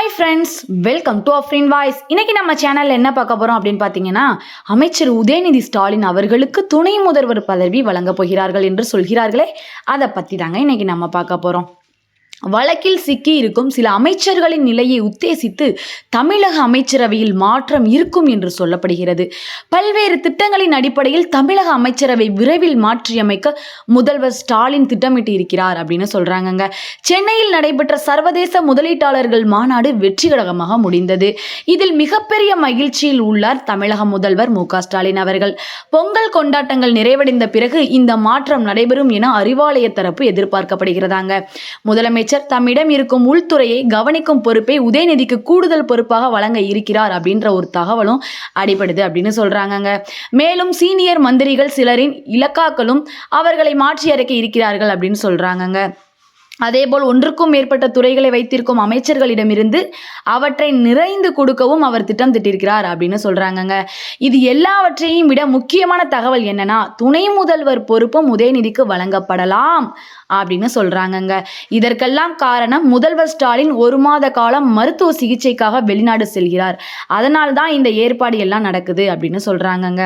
Hi friends welcome to Afrin voice இன்னைக்கு நம்ம சேனல்ல என்ன பார்க்க போறோம் அப்படின்னு பார்த்தீங்கன்னா அமைச்சர் உதயநிதி ஸ்டாலின் அவர்களுக்கு துணை முதல்வர் பதவி வழங்கப் போகிறார்கள் என்று சொல்கிறார்களே. அதை பற்றி தாங்க இன்னைக்கு நம்ம பார்க்க போறோம். வழக்கில் சிக்கி இருக்கும் சில அமைச்சர்களின் நிலையை உத்தேசித்து தமிழக அமைச்சரவையில் மாற்றம் இருக்கும் என்று சொல்லப்படுகிறது. பல்வேறு திட்டங்களின் அடிப்படையில் தமிழக அமைச்சரவை விரைவில் மாற்றியமைக்க முதல்வர் ஸ்டாலின் திட்டமிட்டு இருக்கிறார் அப்படின்னு சொல்றாங்கங்க. சென்னையில் நடைபெற்ற சர்வதேச முதலீட்டாளர்கள் மாநாடு வெற்றிகரமாக முடிந்தது. இதில் மிகப்பெரிய மகிழ்ச்சியில் உள்ளார் தமிழக முதல்வர் மு ஸ்டாலின் அவர்கள். பொங்கல் கொண்டாட்டங்கள் நிறைவடைந்த பிறகு இந்த மாற்றம் நடைபெறும் என அறிவாலய தரப்பு எதிர்பார்க்கப்படுகிறதாங்க. முதலமைச்சர் தம்மிடம் இருக்கும் உள்துறையை கவனிக்கும் பொறுப்பை உதயநிதிக்கு கூடுதல் பொறுப்பாக வழங்க இருக்கிறார் அப்படின்ற ஒரு தகவலும் அடிபடுது அப்படின்னு சொல்றாங்கங்க. மேலும் சீனியர் மந்திரிகள் சிலரின் இலக்காக்களும் அவர்களை மாற்றியறைக்க இருக்கிறார்கள் அப்படின்னு சொல்றாங்கங்க. அதேபோல் ஒன்றுக்கும் மேற்பட்ட துறைகளை வைத்திருக்கும் அமைச்சர்களிடமிருந்து அவற்றை நிறைந்து கொடுக்கவும் அவர் திட்டம் திட்டிருக்கிறார் அப்படின்னு சொல்றாங்கங்க. இது எல்லாவற்றையும் விட முக்கியமான தகவல் என்னன்னா துணை முதல்வர் பொறுப்பும் உதயநிதிக்கு வழங்கப்படலாம் அப்படின்னு சொல்றாங்கங்க. இதற்கெல்லாம் காரணம் முதல்வர் ஸ்டாலின் ஒரு மாத காலம் மருத்துவ சிகிச்சைக்காக வெளிநாடு செல்கிறார். அதனால் தான் இந்த ஏற்பாடு எல்லாம் நடக்குது அப்படின்னு சொல்றாங்கங்க.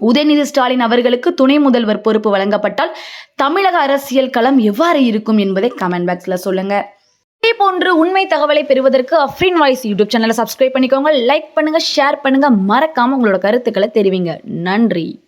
உதயநிதி ஸ்டாலின் அவர்களுக்கு துணை முதல்வர் பொறுப்பு வழங்கப்பட்டால் தமிழக அரசியல் களம் எவ்வாறு இருக்கும் என்பதை கமெண்ட் பாக்ஸில் சொல்லுங்க. இதே போன்று உண்மை தகவலை பெறுவதற்கு அஃப்ரின் வாய்ஸ் யூடியூப் சேனலை சப்ஸ்கிரைப் பண்ணிக்கோங்க லைக் பண்ணுங்க ஷேர் பண்ணுங்க மறக்காம உங்களோட கருத்துக்களை தெரிவிங்க. நன்றி.